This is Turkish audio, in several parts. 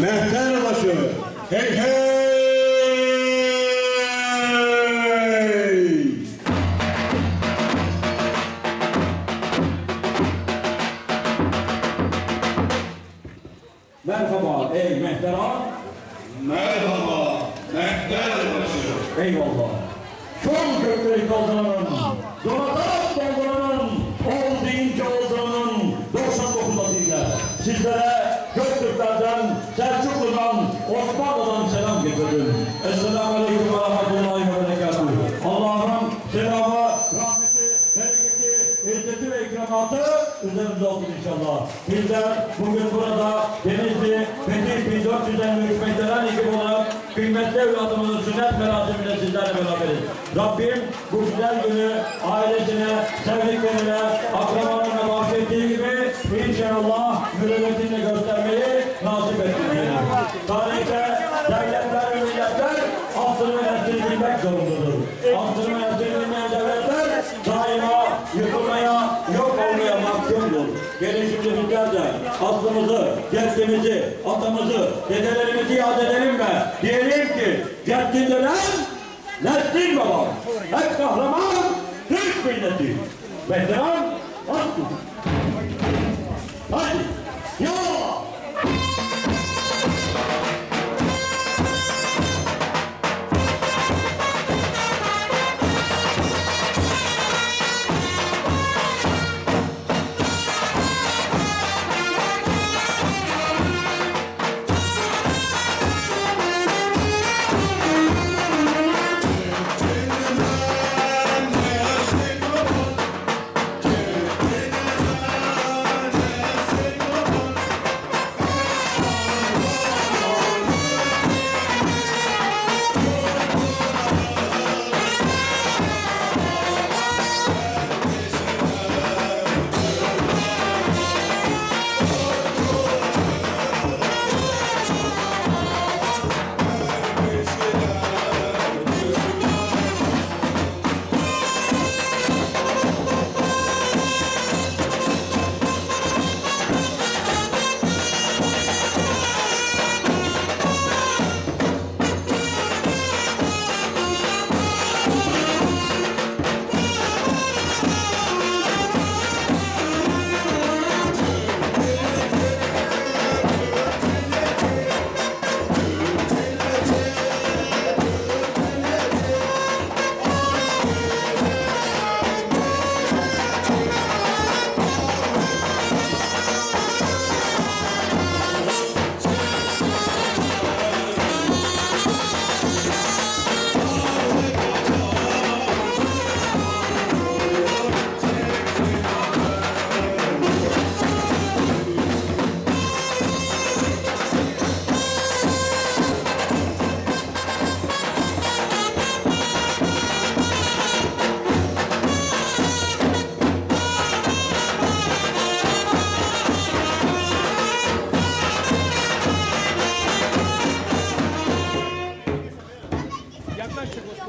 Mehterbaşı. Hey hey! Merhaba ey mehteran. Merhaba. Mehterbaşı. Eyvallah. Kör gökleri kaldıranın, donatarak ikramatı üzerimize olsun inşallah. Bizler bugün burada Denizli Fetih 1453 Mehteren ekibi olarak kıymetli evladımızın sünnet merasiminde sizlerle beraberiz. Rabbim bu güzel günü ailesine, sevdiklerine, akrabalarına bahsettiği gibi inşallah mürüvvetinle göstermeyi nasip etsin. Tarihte devletler ve milletler neslini bilmek zorundadır. Aslını ve aslımızı, ceddimizi, atamızı, dedelerimizi yad edelim ve diyelim ki ceddindeden neslin babam, hep kahraman Türk milleti. Veteran,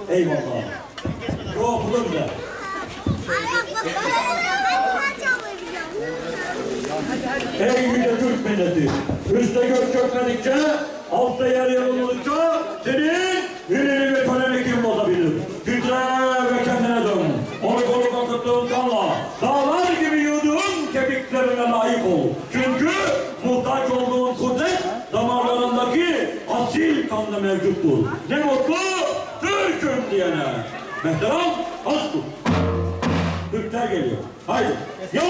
Eyvallah. Yo, bu da güzel. Ey yüce Türk milleti! Üste gök çökmedikçe, altta yer yarılmadıkça senin ünlü ve polemi kim bozabilir? Titrer ve kendine dön. Onu koruk akıttığın kanla, dağlar gibi yığdığın kemiklerine layık ol. Çünkü muhtaç olduğun kudret damarlarındaki asil kanla mevcuttur. Ne mutlu Diyene. Mehteram, az tut. Türkler geliyor. Haydi. Ya!